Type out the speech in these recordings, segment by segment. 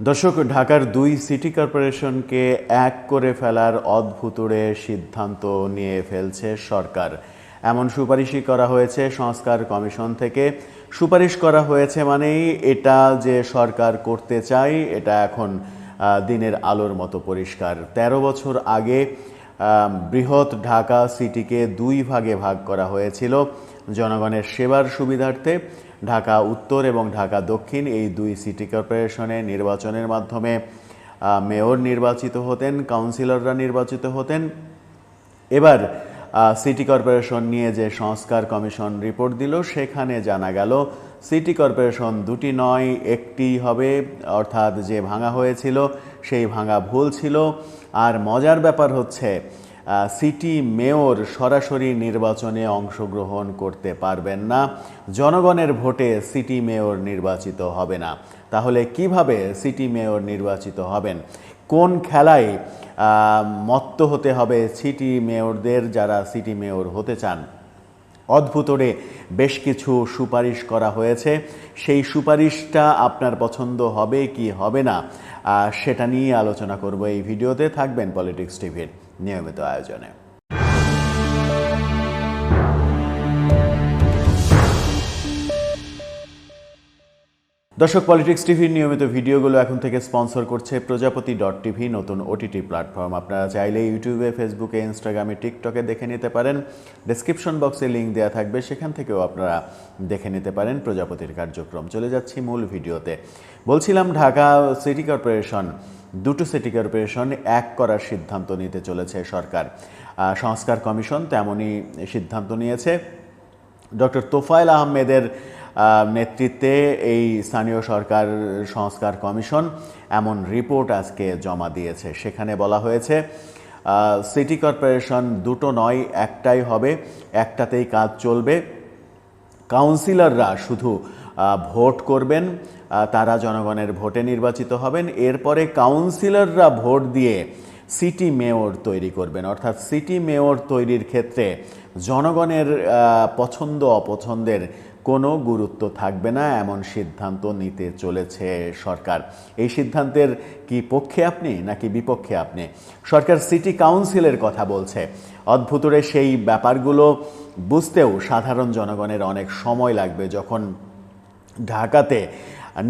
দর্শক, ঢাকার দুই সিটি কর্পোরেশনকে এক করে ফেলার অদ্ভুতুড়ে সিদ্ধান্ত নিয়ে ফেলছে সরকার। এমন সুপারিশই করা হয়েছে সংস্কার কমিশন থেকে। সুপারিশ করা হয়েছে মানেই এটা যে সরকার করতে চায় এটা এখন দিনের আলোর মতো পরিষ্কার। ১৩ বছর আগে বৃহৎ ঢাকা সিটিকে দুই ভাগে ভাগ করা হয়েছিল, জনগণের সেবার সুবিধার্থে ঢাকা উত্তর এবং ঢাকা দক্ষিণ এই দুই সিটি কর্পোরেশনে নির্বাচনের মাধ্যমে মেয়র নির্বাচিত হতেন, কাউন্সিলররা নির্বাচিত হতেন। এবার সিটি কর্পোরেশন নিয়ে যে সংস্কার কমিশন রিপোর্ট দিল, সেখানে জানা গেল, সিটি কর্পোরেশন দুটি নয়, একটি হবে, অর্থাৎ যে ভাঙা হয়েছিল, সেই ভাঙা ভুল ছিল। আর মজার ব্যাপার হচ্ছে সিটি মেয়র সরাসরি নির্বাচনে অংশগ্রহণ করতে পারবেন না। জনগণের ভোটে সিটি মেয়র নির্বাচিত হবে না। তাহলে কীভাবে সিটি মেয়র নির্বাচিত হবেন? কোন খেলায় মত্ত হতে হবে সিটি মেয়রদের যারা সিটি মেয়র হতে চান? অদ্ভুতরে বেশ কিছু সুপারিশ করা হয়েছে। সেই সুপারিশটা আপনার পছন্দ হবে কি হবে না সেটা নিয়ে আলোচনা করব এই ভিডিওতে। থাকবেন পলিটিক্স টিভির। নিয়মিত আয়োজনে। দর্শক পলিটিক্স টিভির নিয়মিত ভিডিওগুলো এখন থেকে স্পন্সর করছে প্রজাপতি ডট টিভি নতুন ওটিটি প্ল্যাটফর্ম। আপনারা চাইলে ইউটিউবে, ফেসবুকে ইনস্টাগ্রামে টিকটকে দেখে নিতে পারেন। ডেসক্রিপশন বক্সে লিঙ্ক দেওয়া থাকবে, সেখান থেকেও আপনারা দেখে নিতে পারেন প্রজাপতির কার্যক্রম। চলে যাচ্ছি মূল ভিডিওতে। বলছিলাম ঢাকা সিটি কর্পোরেশন দুটো সিটি কর্পোরেশন এক করার সিদ্ধান্ত নিতে চলেছে সরকার। সংস্কার কমিশন তেমনই সিদ্ধান্ত নিয়েছে। ডক্টর তোফায়েল আহমেদের নেতৃত্বে এই স্থানীয় সরকার সংস্কার কমিশন এমন রিপোর্ট আজকে জমা দিয়েছে। সেখানে বলা হয়েছে সিটি কর্পোরেশন দুটো নয়, একটাই হবে, একটাতেই কাজ চলবে। কাউন্সিলররা শুধু ভোট করবেন তারা জনগণের ভোটে নির্বাচিত হবেন। এরপরে কাউন্সিলররা ভোট দিয়ে সিটি মেয়র তৈরি করবেন। অর্থাৎ সিটি মেয়র তৈরির ক্ষেত্রে জনগণের পছন্দ অপছন্দের কোনো গুরুত্ব থাকবে না, এমন সিদ্ধান্ত নিতে চলেছে সরকার। এই সিদ্ধান্তের কি পক্ষে আপনি, নাকি বিপক্ষে আপনি? সরকার সিটি কাউন্সিলের কথা বলছে। অদ্ভুতরে সেই ব্যাপারগুলো বুঝতেও সাধারণ জনগণের অনেক সময় লাগবে, যখন ঢাকাতে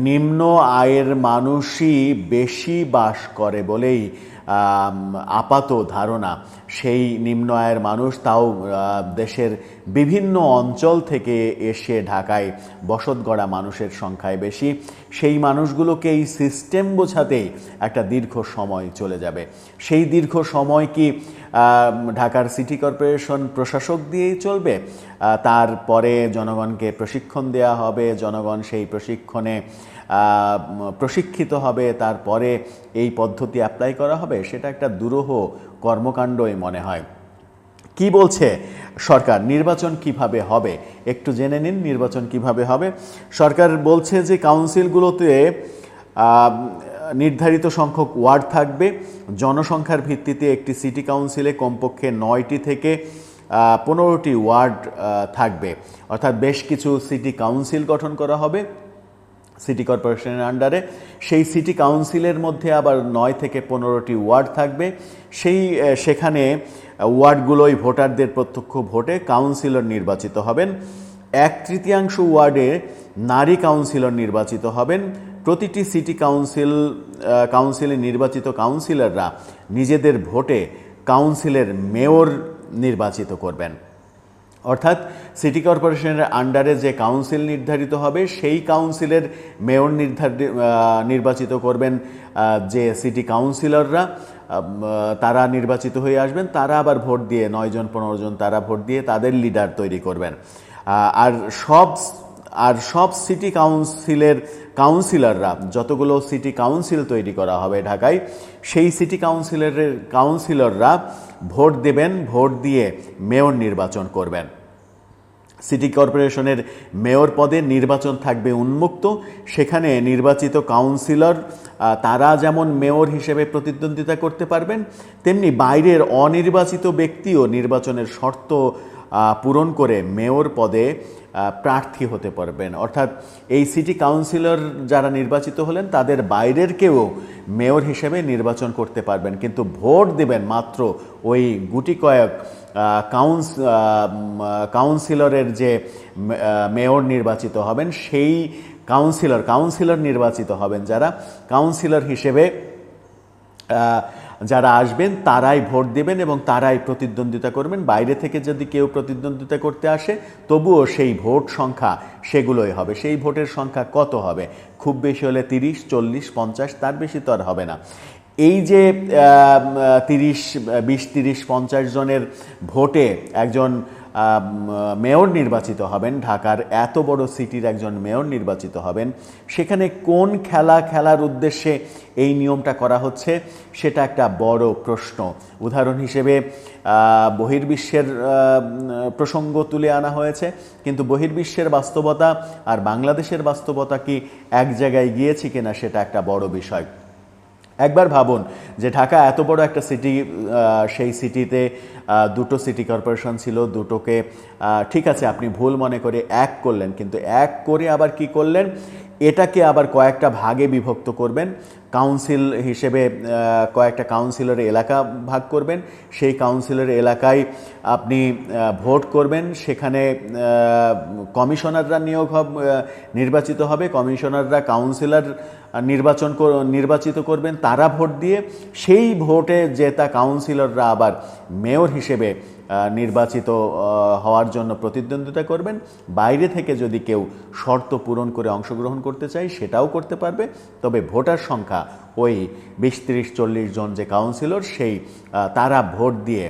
নিম্ন আয়ের মানুষই বেশি বাস করে বলেই আপাত ধারণা। সেই নিম্ন আয়ের মানুষ তাও দেশের বিভিন্ন অঞ্চল থেকে এসে ঢাকায় বসত গড়া মানুষের সংখ্যায় বেশি। সেই মানুষগুলোকে এই সিস্টেম বোঝাতেই একটা দীর্ঘ সময় চলে যাবে। সেই দীর্ঘ সময় কি ঢাকার সিটি কর্পোরেশন প্রশাসক দিয়েই চলবে? তারপরে জনগণকে প্রশিক্ষণ দেওয়া হবে, জনগণ সেই প্রশিক্ষণে প্রশিক্ষিত হবে, তারপরে এই পদ্ধতি অ্যাপ্লাই করা হবে, সেটা একটা দুরূহ কর্মকাণ্ডই মনে হয়। কি বলছে সরকার? নির্বাচন কীভাবে হবে? একটু জেনে নিন নির্বাচন কীভাবে হবে। সরকার বলছে যে কাউন্সিলগুলোতে নির্ধারিত সংখ্যক ওয়ার্ড থাকবে। জনসংখ্যার ভিত্তিতে একটি সিটি কাউন্সিলে কমপক্ষে নয়টি থেকে পনেরোটি ওয়ার্ড থাকবে। অর্থাৎ বেশ কিছু সিটি কাউন্সিল গঠন করা হবে। সিটি কর্পোরেশনের আন্ডারে। সেই সিটি কাউন্সিলের মধ্যে আবার নয় থেকে পনেরোটি ওয়ার্ড থাকবে। সেই সেখানে ওয়ার্ডগুলোই ভোটারদের প্রত্যক্ষ ভোটে কাউন্সিলর নির্বাচিত হবেন। এক তৃতীয়াংশ ওয়ার্ডে নারী কাউন্সিলর নির্বাচিত হবেন। প্রতিটি সিটি কাউন্সিল কাউন্সিলে নির্বাচিত কাউন্সিলররা নিজেদের ভোটে কাউন্সিলের মেয়র নির্বাচিত করবেন। অর্থাৎ সিটি কর্পোরেশনের আন্ডারে যে কাউন্সিল নির্ধারিত হবে, সেই কাউন্সিলের মেয়র নির্ধারিত নির্বাচিত করবেন যে সিটি কাউন্সিলররা। তারা নির্বাচিত হয়ে আসবেন, তারা আবার ভোট দিয়ে নয়জন পনেরো জন তারা ভোট দিয়ে তাদের লিডার তৈরি করবেন। আর সব আর সব সিটি কাউন্সিলের কাউন্সিলররা, যতগুলো সিটি কাউন্সিল তৈরি করা হবে ঢাকায়, সেই সিটি কাউন্সিলরের কাউন্সিলররা ভোট দেবেন, ভোট দিয়ে মেয়র নির্বাচন করবেন। সিটি কর্পোরেশনের মেয়র পদে নির্বাচন থাকবে উন্মুক্ত। সেখানে নির্বাচিত কাউন্সিলর তারা যেমন মেয়র হিসেবে প্রতিদ্বন্দ্বিতা করতে পারবেন, তেমনি বাইরের অনির্বাচিত ব্যক্তিও নির্বাচনের শর্ত পূরণ করে মেয়র পদে প্রার্থী হতে পারবেন। অর্থাৎ এই সিটি কাউন্সিলর যারা নির্বাচিত হলেন, তাদের বাইরের কেউ মেয়র হিসেবে নির্বাচন করতে পারবেন। কিন্তু ভোট দেবেন মাত্র ওই গুটি কয়েক কাউন্স কাউন্সিলরের যে মেয়র নির্বাচিত হবেন, সেই কাউন্সিলর কাউন্সিলর নির্বাচিত হবেন যারা কাউন্সিলর হিসেবে যারা আসবেন, তারাই ভোট দেবেন এবং তারাই প্রতিদ্বন্দ্বিতা করবেন। বাইরে থেকে যদি কেউ প্রতিদ্বন্দ্বিতা করতে আসে, তবুও সেই ভোট সংখ্যা সেগুলোই হবে। সেই ভোটের সংখ্যা কত হবে? খুব বেশি হলে তিরিশ, চল্লিশ, পঞ্চাশ, তার বেশি তো আর হবে না। এই যে তিরিশ, বিশ, তিরিশ, পঞ্চাশ জনের ভোটে একজন মেয়র নির্বাচিত হবেন, ঢাকার এত বড় সিটির একজন মেয়র নির্বাচিত হবেন। সেখানে কোন খেলা খেলার উদ্দেশ্যে এই নিয়মটা করা হচ্ছে, সেটা একটা বড় প্রশ্ন। উদাহরণ হিসেবে বহির্বিশ্বের প্রসঙ্গ তুলে আনা হয়েছে, কিন্তু বহির্বিশ্বের বাস্তবতা আর বাংলাদেশের বাস্তবতা কি এক জায়গায় গিয়েছে কিনা সেটা একটা বড় বিষয়। একবার ভাবুন যে ঢাকা এত বড় একটা সিটি সেই সিটিতে দুটো সিটি কর্পোরেশন ছিল, দুটোকে ঠিক আছে, আপনি ভুল মনে করে এক করলেন, কিন্তু এক করে আবার কি করলেন? এটাকে আবার কয়েকটা ভাগে বিভক্ত করবেন। কাউন্সিল হিসেবে কয়েকটা কাউন্সিলর এলাকা ভাগ করবেন। সেই কাউন্সিলর এলাকায় আপনি ভোট করবেন। সেখানে কমিশনাররা নিয়োগ নির্বাচিত হবে। কমিশনাররা কাউন্সিলর নির্বাচন নির্বাচিত করবেন, তারা ভোট দিয়ে সেই ভোটে জেতা কাউন্সিলররা আবার মেয়র হিসেবে নির্বাচিত হওয়ার জন্য প্রতিদ্বন্দ্বিতা করবেন, বাইরে থেকে যদি কেউ শর্ত পূরণ করে অংশগ্রহণ করতে চায়, সেটাও করতে পারবে। তবে ভোটার সংখ্যা, ওই বিশ তিরিশ চল্লিশ জন যে কাউন্সিলর, সেই তারা ভোট দিয়ে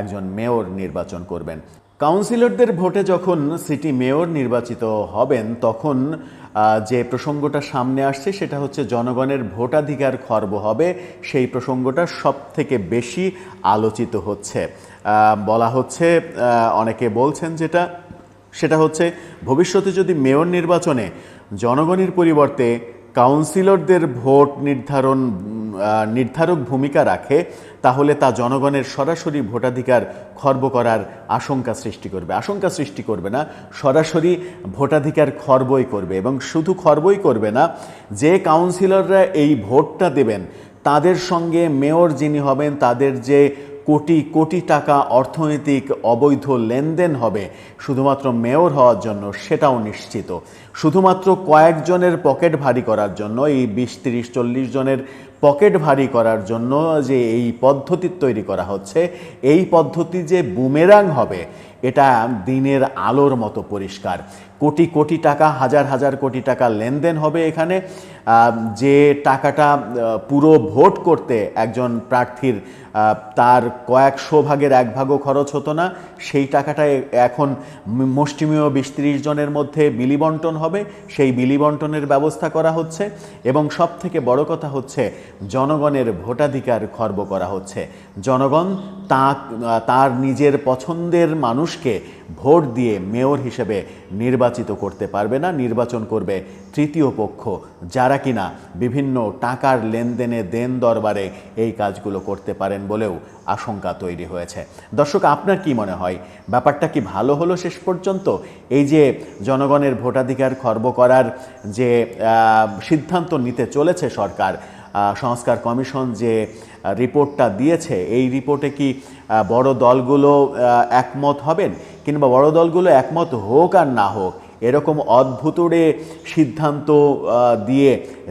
একজন মেয়র নির্বাচন করবেন। কাউন্সিলরদের ভোটে যখন সিটি মেয়র নির্বাচিত হবেন, তখন যে প্রসঙ্গটা সামনে আসছে সেটা হচ্ছে জনগণের ভোটাধিকার খর্ব হবে। সেই প্রসঙ্গটা সব থেকে বেশি আলোচিত হচ্ছে। বলা হচ্ছে অনেকে বলছেন যেটা, সেটা হচ্ছে, ভবিষ্যতে যদি মেয়র নির্বাচনে জনগণের পরিবর্তে কাউন্সিলরদের ভোট নির্ধারণ নির্ধারক ভূমিকা রাখে, তাহলে তা জনগণের সরাসরি ভোটাধিকার খর্ব করার আশঙ্কা সৃষ্টি করবে। আশঙ্কা সৃষ্টি করবে না, সরাসরি ভোটাধিকার খর্বই করবে এবং শুধু খর্বই করবে না, যে কাউন্সিলররা এই ভোটটা দেবেন, তাদের সঙ্গে মেয়র যিনি হবেন, তাদের যে কোটি কোটি টাকা অর্থনৈতিক অবৈধ লেনদেন হবে শুধুমাত্র মেয়র হওয়ার জন্য সেটাও নিশ্চিত। শুধুমাত্র কয়েকজনের পকেট ভারী করার জন্য, এই বিশ, তিরিশ, চল্লিশ জনের পকেট ভারী করার জন্য যে এই পদ্ধতি তৈরি করা হচ্ছে, এই পদ্ধতি যে বুমেরাং হবে এটা দিনের আলোর মতো পরিষ্কার। কোটি কোটি টাকা, হাজার হাজার কোটি টাকা লেনদেন হবে এখানে। যে টাকাটা পুরো ভোট করতে একজন প্রার্থীর তার কয়েকশো ভাগের এক ভাগও খরচ হতো না, সেই টাকাটা এখন মুষ্টিমেয় বিশ ত্রিশ জনের মধ্যে বিলিবন্টন হবে, সেই বিলিবন্টনের ব্যবস্থা করা হচ্ছে। এবং সব থেকে বড় কথা হচ্ছে, জনগণের ভোটাধিকার খর্ব করা হচ্ছে। জনগণ তা তার নিজের পছন্দের মানুষকে ভোট দিয়ে মেয়র হিসেবে নির্বাচিত করতে পারবে না, নির্বাচন করবে তৃতীয় পক্ষ। যারা কিনা বিভিন্ন টাকার লেনদেনে দেন দরবারে এই কাজগুলো করতে পারেন বলেও আশঙ্কা তৈরি হয়েছে। দর্শক, আপনার কি মনে হয়? ব্যাপারটা কি ভালো হলো শেষ পর্যন্ত? এই যে জনগণের ভোটাধিকার খর্ব করার যে সিদ্ধান্ত নিতে চলেছে সরকার সংস্কার কমিশন যে রিপোর্টটা দিয়েছে, এই রিপোর্টে কি বড় দলগুলো একমত হবেন? কিংবা বড় দলগুলো একমত হোক আর না হোক, এরকম অদ্ভুতরে সিদ্ধান্ত দিয়ে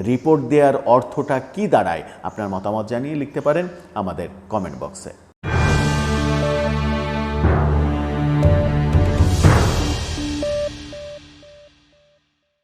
রিপোর্ট দেওয়ার অর্থটা কি দাঁড়ায়? আপনার মতামত জানিয়ে লিখতে পারেন আমাদের কমেন্ট বক্সে।